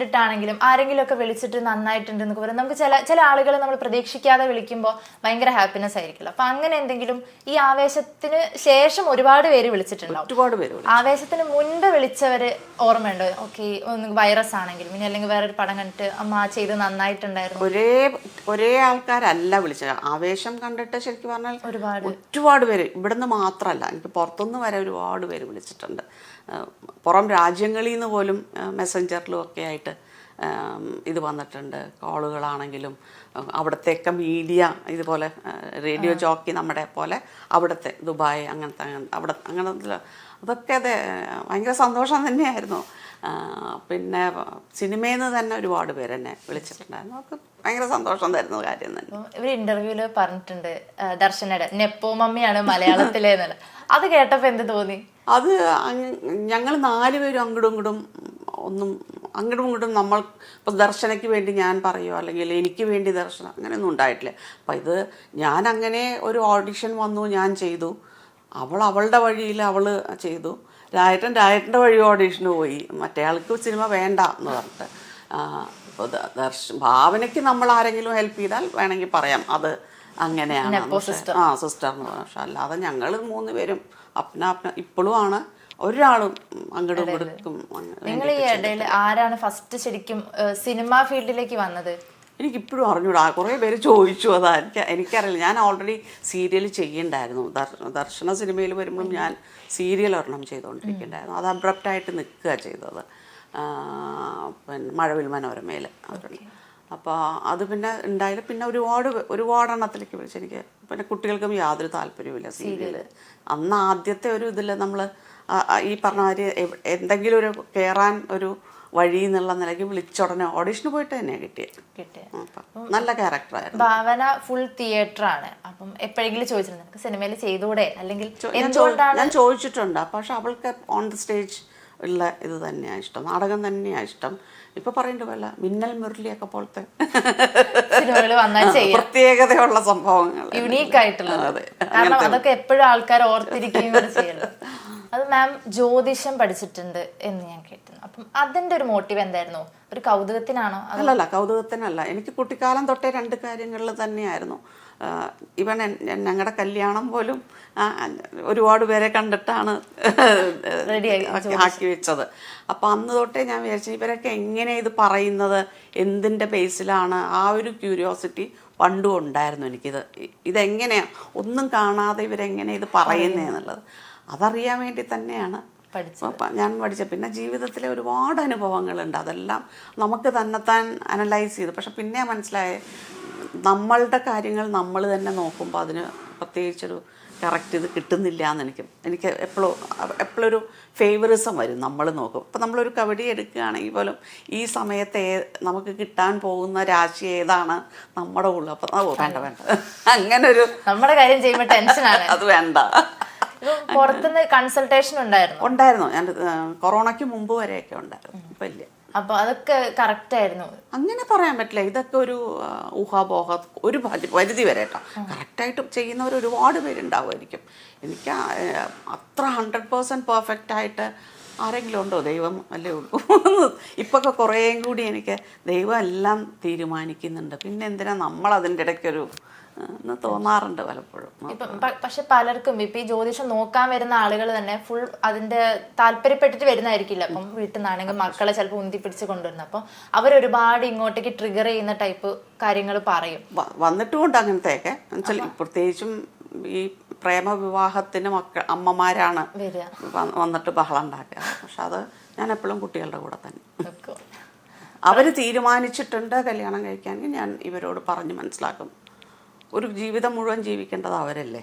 കണ്ടിട്ടാണെങ്കിലും ആരെങ്കിലും ഒക്കെ വിളിച്ചിട്ട് നന്നായിട്ടുണ്ട് എന്നൊക്കെ പറയും. നമുക്ക് ചില ചില ആളുകൾ നമ്മൾ പ്രതീക്ഷിക്കാതെ വിളിക്കുമ്പോൾ ഭയങ്കര ഹാപ്പിനെസ് ആയിരിക്കില്ല അപ്പൊ അങ്ങനെ എന്തെങ്കിലും ഈ ആവേശത്തിന് ശേഷം ഒരുപാട് പേര് വിളിച്ചിട്ടുണ്ടാവും. ഒരുപാട് പേര് ആവേശത്തിന് മുൻപ് വിളിച്ചവര് ഓർമ്മയുണ്ടോ? ഓക്കെ വൈറസ് ആണെങ്കിലും ഇനി അല്ലെങ്കിൽ വേറൊരു പടം കണ്ടിട്ട് അമ്മ ചെയ്ത് നന്നായിട്ടുണ്ടായിരുന്നു. ഒരേ ഒരേ ആൾക്കാരല്ല വിളിച്ചത്. ആവേശം കണ്ടിട്ട് ശരിക്കും പറഞ്ഞാൽ ഒരുപാട്. ഒരുപാട് പേര്. ഇവിടുന്ന് മാത്രമല്ല എനിക്ക് പുറത്തുനിന്ന് വരെ ഒരുപാട് പേര് വിളിച്ചിട്ടുണ്ട്. പുറം രാജ്യങ്ങളിൽ നിന്ന് പോലും മെസ്സഞ്ചറിലും ഒക്കെ ആയിട്ട് ഇത് വന്നിട്ടുണ്ട്. കോളുകളാണെങ്കിലും അവിടത്തെയൊക്കെ മീഡിയ ഇതുപോലെ റേഡിയോ ജോക്കി നമ്മുടെ പോലെ അവിടുത്തെ ദുബായ് അങ്ങനത്തെ അങ്ങനത്തെ അവിടെ അങ്ങനത്തെ അതൊക്കെ അതെ ഭയങ്കര സന്തോഷം തന്നെയായിരുന്നു. പിന്നെ സിനിമയിൽ നിന്ന് തന്നെ ഒരുപാട് പേര് എന്നെ വിളിച്ചിട്ടുണ്ടായിരുന്നു. അവർക്ക് ഭയങ്കര സന്തോഷം തരുന്ന കാര്യം തന്നെ. ഇവർ ഇന്റർവ്യൂൽ പറഞ്ഞിട്ടുണ്ട് ദർശനയുടെ നെപ്പോ മമ്മിയാണ് മലയാളത്തിലെ അത് കേട്ടപ്പോ എന്ത് തോന്നി? അത് ഞങ്ങൾ നാലുപേരും അങ്ങോട്ടും ഇങ്ങോട്ടും ഒന്നും അങ്ങോട്ടും ഇങ്ങോട്ടും നമ്മൾ ഇപ്പം ദർശനയ്ക്ക് വേണ്ടി ഞാൻ പറയുമോ അല്ലെങ്കിൽ എനിക്ക് വേണ്ടി ദർശനം അങ്ങനെയൊന്നും ഉണ്ടായിട്ടില്ല. അപ്പം ഇത് ഞാൻ അങ്ങനെ ഒരു ഓഡിഷൻ വന്നു ഞാൻ ചെയ്തു. അവൾ അവളുടെ വഴിയിൽ അവൾ ചെയ്തു. രായട്ടൻ രായട്ടന്റെ വഴി ഓഡീഷന് പോയി. മറ്റേ ആൾക്ക് സിനിമ വേണ്ട എന്ന് പറഞ്ഞിട്ട്. ഇപ്പോൾ ദർശ ഭാവനയ്ക്ക് നമ്മൾ ആരെങ്കിലും ഹെൽപ്പ് ചെയ്താൽ വേണമെങ്കിൽ പറയാം. അത് അങ്ങനെയാണ് ആ സിസ്റ്റർ എന്ന് പറഞ്ഞു. പക്ഷെ അല്ലാതെ ഞങ്ങൾ മൂന്ന് പേരും അപ്പന അപ്പന ഇപ്പോഴും ആണ് ഒരാളും അങ്ങോട്ടും ഇങ്ങോട്ടും നിങ്ങൾ ഈ ഇടയിൽ ആരാണ് ഫസ്റ്റ് ശരിക്കും സിനിമാ ഫീൽഡിലേക്ക് വന്നത്? എനിക്കിപ്പോഴും അറിഞ്ഞൂടാ. കുറേ പേര് ചോദിച്ചു അതാ എനിക്ക് എനിക്കറിയില്ല. ഞാൻ ഓൾറെഡി സീരിയൽ ചെയ്യണ്ടായിരുന്നു. ദർ- ദർശന സിനിമയിൽ വരുമ്പോഴും ഞാൻ സീരിയൽ ഒരെണ്ണം ചെയ്തുകൊണ്ടിരിക്കുന്നുണ്ടായിരുന്നു അത് അബ്രപ്റ്റായിട്ട് നിൽക്കുക ചെയ്തത്. പിന്നെ മഴവിൽ മനോരമയിൽ അപ്പോൾ അത് പിന്നെ ഉണ്ടായാലും പിന്നെ ഒരുപാട് ഒരുപാട് എണ്ണത്തിലേക്ക് വിളിച്ചു എനിക്ക് പിന്നെ കുട്ടികൾക്കും യാതൊരു താല്പര്യമില്ല സീരിയൽ അന്ന് ആദ്യത്തെ ഒരു ഇതിൽ നമ്മൾ ഈ പറഞ്ഞ മാതിരി എന്തെങ്കിലും ഒരു കയറാൻ ഒരു വഴി എന്നുള്ള നിലയ്ക്ക് വിളിച്ചുടനെ ഓഡീഷന് പോയിട്ട് തന്നെയാണ് കിട്ടിയത് കിട്ടിയത് നല്ല ക്യാരക്ടറായിരുന്നു ഭാവന ഫുൾ തിയേറ്റർ ആണ്. അപ്പം എപ്പോഴെങ്കിലും ചോദിച്ചിട്ടുണ്ട് നിനക്ക് സിനിമയിൽ ചെയ്തൂടെ അല്ലെങ്കിൽ ഞാൻ ഞാൻ ചോദിച്ചിട്ടുണ്ട്. പക്ഷെ അവൾക്ക് ഓൺ ദി സ്റ്റേജ് ഉള്ള ഇത് തന്നെയാണ് ഇഷ്ടം. നാടകം തന്നെയാണ് ഇഷ്ടം. ഇപ്പൊ പറയേണ്ട പോലെ മിന്നൽ മുരളിയൊക്കെ പോലത്തെ പ്രത്യേകതയുള്ള സംഭവങ്ങൾ യുണീക്ക് ആയിട്ടുള്ളത്. കാരണം അതൊക്കെ എപ്പോഴും ആൾക്കാർ ഓർത്തിരിക്കുകയും ചെയ്യുന്നത് അത് മാം ജ്യോതിഷം പഠിച്ചിട്ടുണ്ട് എന്ന് ഞാൻ കേട്ടിരുന്നു. അപ്പം അതിന്റെ ഒരു മോട്ടീവ് എന്തായിരുന്നു? ഒരു കൗതുകത്തിനാണോ? അല്ലല്ല കൗതുകത്തിനല്ല. എനിക്ക് കുട്ടിക്കാലം തൊട്ടേ രണ്ട് കാര്യങ്ങളിൽ തന്നെയായിരുന്നു. ഇവൻ ഞങ്ങളുടെ കല്യാണം പോലും ഒരുപാട് പേരെ കണ്ടിട്ടാണ് ആക്കി- വെച്ചത്. അപ്പം അന്ന് തൊട്ടേ ഞാൻ വിചാരിച്ചു ഇവരൊക്കെ എങ്ങനെ ഇത് പറയുന്നത്? എന്തിന്റെ ബേസിലാണ്? ആ ഒരു ക്യൂരിയോസിറ്റി പണ്ടും ഉണ്ടായിരുന്നു എനിക്കിത്. ഇതെങ്ങനെയാണ് ഇതെങ്ങനെയാ? ഒന്നും കാണാതെ ഇവരെങ്ങനെ ഇത് പറയുന്നതെന്നുള്ളത് അതറിയാൻ വേണ്ടി തന്നെയാണ്. പഠിച്ചത്. ഞാൻ പഠിച്ച പിന്നെ ജീവിതത്തിലെ ഒരുപാട് അനുഭവങ്ങളുണ്ട്. അതെല്ലാം നമുക്ക് തന്നെത്താൻ അനലൈസ് ചെയ്തു. പക്ഷെ പിന്നെ മനസ്സിലായ നമ്മളുടെ കാര്യങ്ങൾ നമ്മൾ തന്നെ നോക്കുമ്പോൾ അതിന് പ്രത്യേകിച്ചൊരു കറക്റ്റ് ഇത് കിട്ടുന്നില്ല എന്ന് എനിക്ക് എനിക്ക് എപ്പോഴും എപ്പോഴൊരു ഫേവറിസം വരും നമ്മൾ നോക്കും ഇപ്പം നമ്മളൊരു കബഡി എടുക്കുകയാണെങ്കിൽ പോലും ഈ സമയത്ത് ഏ നമുക്ക് കിട്ടാൻ പോകുന്ന രാശി ഏതാണ്? നമ്മുടെ ഉള്ളു. അപ്പം ഓ വേണ്ട വേണ്ട. അങ്ങനെ ഒരു നമ്മുടെ കാര്യം ചെയ്യുമ്പോൾ ടെൻഷനാണ് അത് വേണ്ട. പുറത്തുനിന്ന് കൺസൾട്ടേഷൻ ഉണ്ടായിരുന്നു? ഉണ്ടായിരുന്നു. ഞാൻ കൊറോണയ്ക്ക് മുമ്പ് വരെയൊക്കെ ഉണ്ടായിരുന്നു. ഇപ്പം ഇല്ല. അപ്പൊ അതൊക്കെ കറക്റ്റ് ആയിരുന്നു. അങ്ങനെ പറയാൻ പറ്റില്ല. ഇതൊക്കെ ഒരു ഊഹാപോഹ ഒരു പരി- പരിധി വരെ കേട്ടോ. കറക്റ്റായിട്ട് ചെയ്യുന്നവർ ഒരുപാട് പേരുണ്ടാവുമായിരിക്കും. എനിക്ക് അത്ര ഹൺഡ്രഡ് പേഴ്സന്റ് പെർഫെക്റ്റ് ആയിട്ട് ആരെങ്കിലും ഉണ്ടോ? ദൈവം അല്ലേ ഉള്ളൂ. ഇപ്പൊക്കെ കുറേയും കൂടി എനിക്ക് ദൈവം എല്ലാം തീരുമാനിക്കുന്നുണ്ട്. പിന്നെ എന്തിനാ നമ്മൾ അതിന്റെ ഇടയ്ക്കൊരു എന്ന് തോന്നാറുണ്ട് പലപ്പോഴും. പക്ഷെ പലർക്കും ഇപ്പൊ ഈ ജ്യോതിഷം നോക്കാൻ വരുന്ന ആളുകൾ തന്നെ ഫുൾ അതിന്റെ താല്പര്യപ്പെട്ടിട്ട് വരുന്നതായിരിക്കില്ല. അപ്പം വീട്ടിൽ നിന്നാണെങ്കിൽ മക്കളെ ചിലപ്പോൾ ഉന്തി പിടിച്ച് കൊണ്ടുവരുന്നത് അപ്പം അവരൊരുപാട് ഇങ്ങോട്ടേക്ക് ട്രിഗർ ചെയ്യുന്ന ടൈപ്പ് കാര്യങ്ങൾ പറയും. വന്നിട്ടുമുണ്ട് അങ്ങനത്തെയൊക്കെ. പ്രത്യേകിച്ചും ഈ പ്രേമവിവാഹത്തിന് മക്ക അമ്മമാരാണ് വന്നിട്ട് ബഹളം ഉണ്ടാക്കുക. പക്ഷെ അത് ഞാൻ എപ്പോഴും കുട്ടികളുടെ കൂടെ തന്നെ. അവർ അവർ തീരുമാനിച്ചിട്ടുണ്ട് കല്യാണം കഴിക്കാമെങ്കിൽ ഞാൻ ഇവരോട് പറഞ്ഞ് മനസ്സിലാക്കും. ഒരു ജീവിതം മുഴുവൻ ജീവിക്കേണ്ടത് അവരല്ലേ?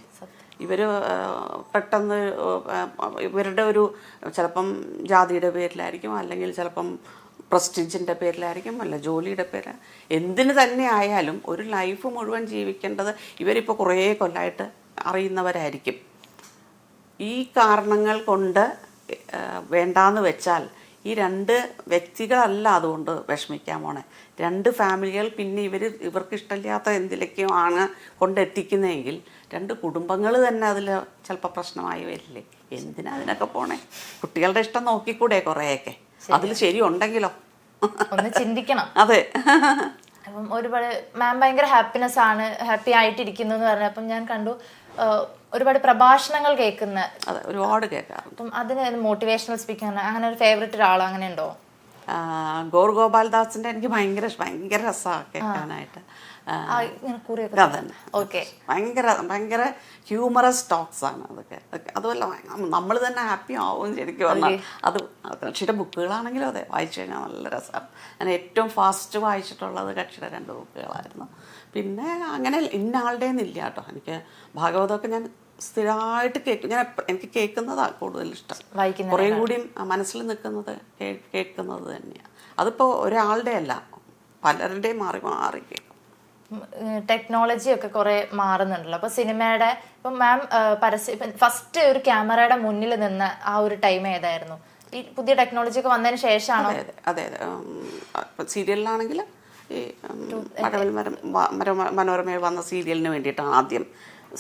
ഇവർ പെട്ടെന്ന് ഇവരുടെ ഒരു ചിലപ്പം ജാതിയുടെ പേരിലായിരിക്കും അല്ലെങ്കിൽ ചിലപ്പം പ്രസ്റ്റീജിന്റെ പേരിലായിരിക്കും അല്ല ജോലിയുടെ പേര്. എന്തിനു തന്നെ ആയാലും ഒരു ലൈഫ് മുഴുവൻ ജീവിക്കേണ്ടത് ഇവരിപ്പോൾ കുറേ കൊല്ലമായിട്ട് അറിയുന്നവരായിരിക്കും. ഈ കാരണങ്ങൾ കൊണ്ട് വേണ്ടാന്ന് വെച്ചാൽ ഈ രണ്ട് വ്യക്തികളല്ല അതുകൊണ്ട് വിഷമിക്കാൻ പോണേ. രണ്ട് ഫാമിലികൾ പിന്നെ ഇവർ ഇവർക്ക് ഇഷ്ടമില്ലാത്ത എന്തിലേക്കും ആണ് കൊണ്ടെത്തിക്കുന്നതെങ്കിൽ രണ്ട് കുടുംബങ്ങൾ തന്നെ അതിൽ ചിലപ്പോൾ പ്രശ്നമായി വരില്ലേ? എന്തിനാ അതിനൊക്കെ പോണേ? കുട്ടികളുടെ ഇഷ്ടം നോക്കിക്കൂടെ കുറേയൊക്കെ. അതിൽ ശരി ഉണ്ടെങ്കിലോ ഒന്ന് ചിന്തിക്കണം. അതെ. അപ്പം ഒരുപാട് മാം ഭയങ്കര ഹാപ്പിനെസ് ആണ് ഹാപ്പി ആയിട്ടിരിക്കുന്നു എന്ന് പറഞ്ഞപ്പം ഞാൻ കണ്ടു ഒരുപാട് പ്രഭാഷണങ്ങൾ കേൾക്കുന്ന അതെ ഒരുപാട് കേൾക്കാറുണ്ട്. അപ്പം അതിന് മോട്ടിവേഷണൽ സ്പീക്കർ അങ്ങനെ ഒരു ഫേവററ്റ് ഒരാളോ അങ്ങനെ ഉണ്ടോ? ഗോർ ഗോപാൽദാസിന്റെ എനിക്ക് ഭയങ്കര ഭയങ്കര രസമാണ് കേൾക്കാനായിട്ട്. ഭയങ്കര ഭയങ്കര ഹ്യൂമറസ് ടോക്സ് ആണ് അതൊക്കെ. അതൊക്കെ അതുമല്ല നമ്മൾ തന്നെ ഹാപ്പി ആവും ശരിക്കും പറഞ്ഞാൽ അത് കക്ഷിയുടെ ബുക്കുകളാണെങ്കിലും അതെ വായിച്ചു കഴിഞ്ഞാൽ നല്ല രസമാണ് ഞാൻ ഏറ്റവും ഫാസ്റ്റ് വായിച്ചിട്ടുള്ളത് കക്ഷിയുടെ രണ്ട് ബുക്കുകളായിരുന്നു. പിന്നെ അങ്ങനെ ഇന്ന ആളുടെ ഇല്ല കേട്ടോ. എനിക്ക് ഭാഗവതമൊക്കെ ഞാൻ സ്ഥിരമായിട്ട് കേൾക്കും. ഞാൻ എനിക്ക് കേൾക്കുന്നതാണ് കൂടുതൽ ഇഷ്ടം. കുറേ കൂടിയും മനസ്സിൽ നിൽക്കുന്നത് കേൾക്കുന്നത് തന്നെയാണ് അതിപ്പോൾ ഒരാളുടെ അല്ല പലരുടെയും മാറി മാറി കേൾക്കും. ടെക്നോളജി ഒക്കെ കുറെ മാറുന്നുണ്ടല്ലോ. അപ്പൊ സിനിമയുടെ ഇപ്പൊ മാം പരസ്യം ഫസ്റ്റ് ഒരു ക്യാമറയുടെ മുന്നിൽ നിന്ന് ആ ഒരു ടൈം ഏതായിരുന്നു? ഈ പുതിയ ടെക്നോളജി ഒക്കെ വന്നതിന് ശേഷമാണോ? അതെ അതെ അതെ അതെ സീരിയലിലാണെങ്കിൽ ഈ മഴവിൽ മരം മനോരമ മനോരമയിൽ വന്ന സീരിയലിന് വേണ്ടിയിട്ടാണ് ആദ്യം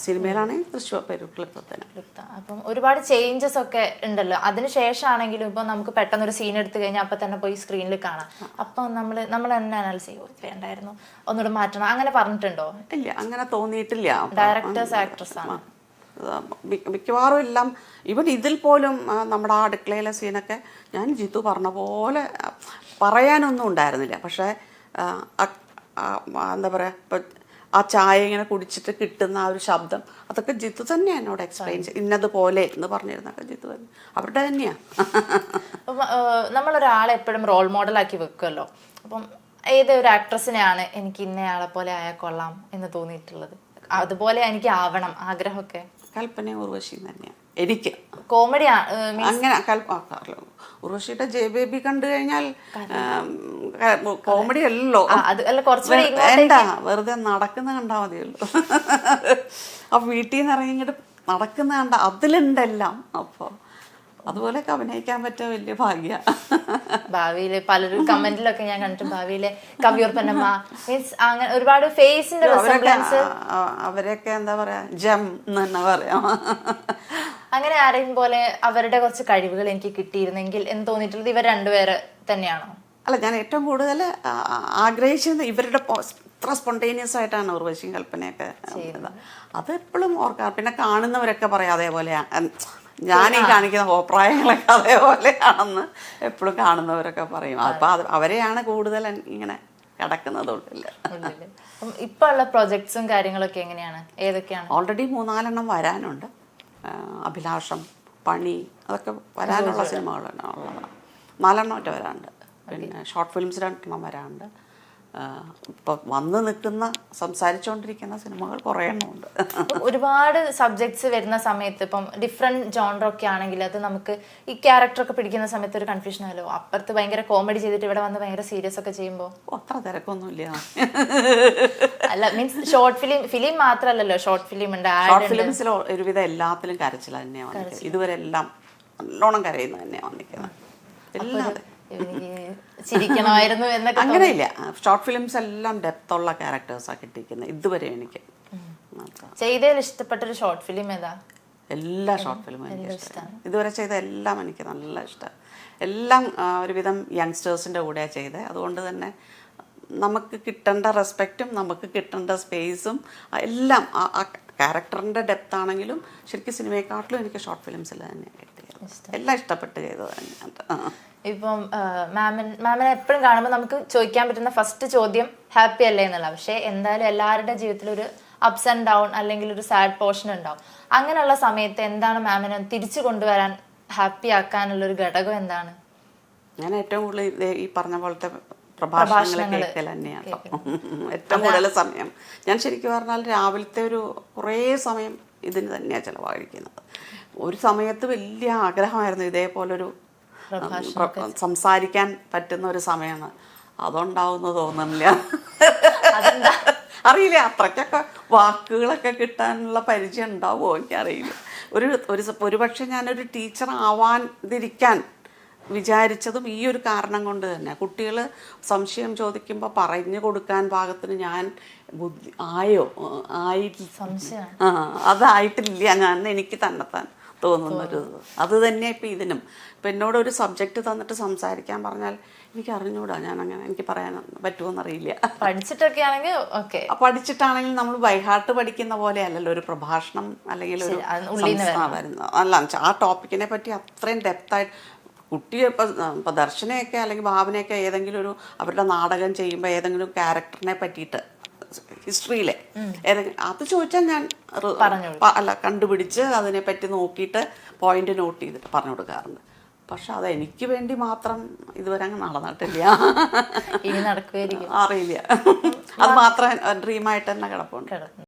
സിനിമയിലാണെങ്കിൽ തൃശ്ശൂർ പെരുക്കളിപ്പത്തിന്. അപ്പം ഒരുപാട് ചേഞ്ചസ് ഒക്കെ ഉണ്ടല്ലോ. അതിന് ശേഷമാണെങ്കിലും ഇപ്പൊ നമുക്ക് പെട്ടെന്ന് ഒരു സീൻ എടുത്തു കഴിഞ്ഞാൽ അപ്പൊ തന്നെ പോയി സ്ക്രീനിൽ കാണാം. അപ്പൊ നമ്മൾ നമ്മൾ തന്നെ അനാലിസ് ചെയ്യും. വേണ്ടായിരുന്നു ഒന്നുകൂടെ മാറ്റണം. അങ്ങനെ പറഞ്ഞിട്ടുണ്ടോ? ഇല്ല അങ്ങനെ തോന്നിയിട്ടില്ല. ഡയറക്ടേഴ്സ് ആക്ട്രസ് ആണ്. മിക്കവാറും എല്ലാം ഇവൻ ഇതിൽ പോലും നമ്മുടെ ആ അടുക്കളയിലെ സീനൊക്കെ ഞാൻ ജിത്തു പറഞ്ഞ പോലെ പറയാനൊന്നും ഉണ്ടായിരുന്നില്ല. പക്ഷേ എന്താ പറയുക ഇപ്പം ആ ചായ ഇങ്ങനെ കുടിച്ചിട്ട് കിട്ടുന്ന ആ ഒരു ശബ്ദം അതൊക്കെ ജിത്തു തന്നെയാണ് എന്നോട് എക്സ്പ്ലെയിൻ ചെയ്ത് ഇന്നതുപോലെ എന്ന് പറഞ്ഞിരുന്നൊക്കെ ജിത്തു തന്നെ. അവരുടെ തന്നെയാണ് നമ്മളൊരാളെ എപ്പോഴും റോൾ മോഡലാക്കി വെക്കുമല്ലോ അപ്പം ഏതൊരു ഒരു ആക്ട്രസിനെയാണ് എനിക്ക് ഇന്നയാളെ പോലെ ആയാൽ കൊള്ളാം എന്ന് തോന്നിയിട്ടുള്ളത്? അതുപോലെ എനിക്ക് ആവണം ആഗ്രഹമൊക്കെ. കൽപ്പന ഉർവശി തന്നെയാണ് എനിക്ക്. കോമഡി അങ്ങനെ കൽപ്പ ആ, ഉർവശിയുടെ ജെ ബേബി കണ്ടു കഴിഞ്ഞാൽ കോമഡി അല്ലല്ലോ. എന്താ വെറുതെ നടക്കുന്ന കണ്ടാൽ മതിയല്ലോ. ആ വീട്ടിൽ നിന്ന് ഇറങ്ങിയിട്ട് നടക്കുന്ന കണ്ട അതിലുണ്ടെല്ലാം. അപ്പോൾ അതുപോലെയൊക്കെ അഭിനയിക്കാൻ പറ്റിയ വലിയ ഭാഗ്യ. ഭാവിയിൽ പലരും കമന്റിലൊക്കെ ഞാൻ കണ്ടിട്ട് ഭാവിയിലെ കവിയൂർ പന്നമ്മ മീൻസ് അങ്ങനെ ഒരുപാട് ഫേസിന്റെ അവരൊക്കെ എന്താ പറയാ ജം എന്ന് തന്നെ പറയാം. അങ്ങനെ ആരെയും പോലെ അവരുടെ കുറച്ച് കഴിവുകൾ എനിക്ക് കിട്ടിയിരുന്നെങ്കിൽ എന്ന് തോന്നിയിട്ടുള്ളത് ഇവർ രണ്ടുപേര് തന്നെയാണോ? അല്ല ഞാൻ ഏറ്റവും കൂടുതൽ ആഗ്രഹിച്ചത് ഇവരുടെ ഇത്ര സ്പോണ്ടേനിയസ് ആയിട്ടാണ് ഉർവശിയും കൽപ്പനയൊക്കെ അത് എപ്പോഴും ഓർക്കാറ്. പിന്നെ കാണുന്നവരൊക്കെ പറയാം അതേപോലെ ഞാൻ ഈ കാണിക്കുന്ന അഭിപ്രായങ്ങളൊക്കെ അതേപോലെയാണെന്ന് എപ്പോഴും കാണുന്നവരൊക്കെ പറയും. അപ്പം അത് അവരെയാണ് കൂടുതൽ ഇങ്ങനെ കിടക്കുന്നതുള്ളില്ല. അപ്പം ഇപ്പൊ ഉള്ള പ്രൊജക്ട്സും കാര്യങ്ങളൊക്കെ എങ്ങനെയാണ്? ഏതൊക്കെയാണ്? ഓൾറെഡി മൂന്നാലെണ്ണം വരാനുണ്ട്. അഭിലാഷം പണി അതൊക്കെ വരാനുള്ള സിനിമകളാണ് ഉള്ളതാണ്. നാലെണ്ണം വരാനുണ്ട് പിന്നെ ഷോർട്ട് ഫിലിംസ് രണ്ടെണ്ണം വരാനുണ്ട് ഇപ്പം വന്ന് നിൽക്കുന്ന സംസാരിച്ചുകൊണ്ടിരിക്കുന്ന സിനിമകൾ കുറേ എണ്ണമുണ്ട്. ഒരുപാട് സബ്ജക്ട്സ് വരുന്ന സമയത്ത് ഇപ്പം ഡിഫറെന്റ് ജോണറൊക്കെ ആണെങ്കിൽ അത് നമുക്ക് ഈ ക്യാരക്ടർ ഒക്കെ പിടിക്കുന്ന സമയത്ത് ഒരു കൺഫ്യൂഷൻ ആയാലോ അപ്പുറത്ത് ഭയങ്കര കോമഡി ചെയ്തിട്ട് ഇവിടെ വന്ന് ഭയങ്കര സീരിയസ് ഒക്കെ ചെയ്യുമ്പോൾ അത്ര തിരക്കൊന്നുമില്ല. അല്ല മീൻസ് ഷോർട്ട് ഫിലിം ഫിലിം മാത്രമല്ലല്ലോ ഷോർട്ട് ഫിലിം ഉണ്ട് ഷോർട്ട് ഫിലിംസിൽ ഒരുവിധം എല്ലാത്തിലും കരച്ചിൽ തന്നെയാണ് ഇതുവരെ എല്ലാം നല്ലോണം കരയുന്നത് തന്നെയാണ് വന്നിരിക്കുന്നത്. ചിരിക്കണമായിരുന്നു എന്നൊക്കെ അങ്ങനെയില്ല. ഷോർട്ട് ഫിലിംസ് എല്ലാം ഡെപ്ത് ഡെപ്തുള്ള ക്യാരക്ടേഴ്സാണ് കിട്ടിയിരിക്കുന്നത്. ഇതുവരെ എനിക്ക്. ചെയ്തതിൽ ഇഷ്ടപ്പെട്ട ഒരു ഷോർട്ട് ഫിലിം ഏതാ? എല്ലാ ഷോർട്ട് ഫിലിമും എനിക്ക് ഇഷ്ടമാണ് ഇതുവരെ ചെയ്ത എല്ലാം എനിക്ക് നല്ല ഇഷ്ടമാണ് എല്ലാം ഒരുവിധം യങ്സ്റ്റേഴ്സിന്റെ കൂടെയാണ് ചെയ്തത് അതുകൊണ്ട് തന്നെ നമുക്ക് കിട്ടേണ്ട റെസ്പെക്റ്റും നമുക്ക് കിട്ടേണ്ട സ്പേസും എല്ലാം ആ ക്യാരക്ടറിന്റെ ക്യാരക്ടറിന്റെ ഡെപ്ത് ആണെങ്കിലും ശരിക്കും സിനിമയെക്കാട്ടിലും എനിക്ക് ഷോർട്ട് ഫിലിംസ് എല്ലാം കിട്ടിയത് എല്ലാം ഇഷ്ടപ്പെട്ട് ചെയ്തത് തന്നെയാണ്. ഇപ്പം മാമൻ മാമിനെ എപ്പോഴും കാണുമ്പോൾ നമുക്ക് ചോദിക്കാൻ പറ്റുന്ന ഫസ്റ്റ് ചോദ്യം ഹാപ്പി അല്ലേ എന്നുള്ള. പക്ഷേ എന്തായാലും എല്ലാവരുടെ ജീവിതത്തിൽ ഒരു അപ്സ് ആൻഡ് ഡൗൺ അല്ലെങ്കിൽ ഒരു സാഡ് പോർഷൻ ഉണ്ടാവും. അങ്ങനെയുള്ള സമയത്ത് എന്താണ് മാമിനെ തിരിച്ചു കൊണ്ടുവരാൻ ഹാപ്പി ആക്കാനുള്ള ഒരു ഘടകം എന്താണ്? ഞാൻ ഏറ്റവും കൂടുതൽ ഈ പറഞ്ഞ പോലത്തെ പ്രഭാഷണങ്ങൾ കേൾക്കൽ തന്നെയാണ്. ഏറ്റവും കൂടുതൽ സമയം. ഞാൻ ശരിക്കും പറഞ്ഞാൽ രാവിലത്തെ ഒരു കുറേ സമയം ഇതിന് തന്നെയാണ് ചിലവഴിക്കുന്നത്. ഒരു സമയത്ത് വലിയ ആഗ്രഹമായിരുന്നു ഇതേപോലൊരു സംസാരിക്കാൻ പറ്റുന്ന ഒരു സമയമാണ്. അതുണ്ടാവുമെന്ന് തോന്നുന്നില്ല. അറിയില്ല. അത്രയ്ക്കൊക്കെ വാക്കുകളൊക്കെ കിട്ടാനുള്ള പരിചയം ഉണ്ടാവുമോ എനിക്കറിയില്ല. ഒരു ഒരു ഒരുപക്ഷെ ഞാനൊരു ടീച്ചർ ആവാതിരിക്കാൻ വിചാരിച്ചതും ഈ ഒരു കാരണം കൊണ്ട് തന്നെ. കുട്ടികൾ സംശയം ചോദിക്കുമ്പോൾ പറഞ്ഞു കൊടുക്കാൻ ഭാഗത്തിന് ഞാൻ ബുദ്ധി ആയോ? ആയി സംശയം ആ അതായിട്ടില്ല ഞാൻ. എനിക്ക് തന്നെത്താൻ. തോന്നുന്നൊരു. അത് തന്നെ ഇപ്പം ഇതിനും. ഇപ്പം എന്നോട് ഒരു സബ്ജക്റ്റ് തന്നിട്ട് സംസാരിക്കാൻ പറഞ്ഞാൽ എനിക്ക് അറിഞ്ഞുകൂടാ ഞാൻ അങ്ങനെ എനിക്ക് പറയാൻ പറ്റുമോന്നറിയില്ല പഠിച്ചിട്ടൊക്കെ ആണെങ്കിൽ ഓക്കെ പഠിച്ചിട്ടാണെങ്കിൽ നമ്മൾ ബൈഹാർട്ട് പഠിക്കുന്ന പോലെ അല്ലല്ലോ ഒരു പ്രഭാഷണം അല്ലെങ്കിൽ ഒരു വരുന്നത്. അല്ല ആ ടോപ്പിക്കിനെ പറ്റി അത്രയും ഡെപ്തായിട്ട് കുട്ടി ഇപ്പം ഇപ്പം ദർശനയൊക്കെ അല്ലെങ്കിൽ ഭാവനയൊക്കെ ഏതെങ്കിലും ഒരു അവരുടെ നാടകം ചെയ്യുമ്പോൾ ഏതെങ്കിലും ക്യാരക്ടറിനെ പറ്റിയിട്ട് ഹിസ്റ്ററിയിലെ. ഏതെങ്കിലും അത് ചോദിച്ചാൽ ഞാൻ അല്ല കണ്ടുപിടിച്ച് അതിനെപ്പറ്റി നോക്കിയിട്ട് പോയിന്റ് നോട്ട് ചെയ്തിട്ട് പറഞ്ഞു കൊടുക്കാറുണ്ട്. പക്ഷെ അത് എനിക്ക് വേണ്ടി മാത്രം ഇതുവരെ അങ്ങ് നടന്നിട്ടില്ല. ഇനി അറിയില്ല. അത് മാത്രം ഡ്രീമായിട്ട് തന്നെ കിടപ്പുണ്ട്.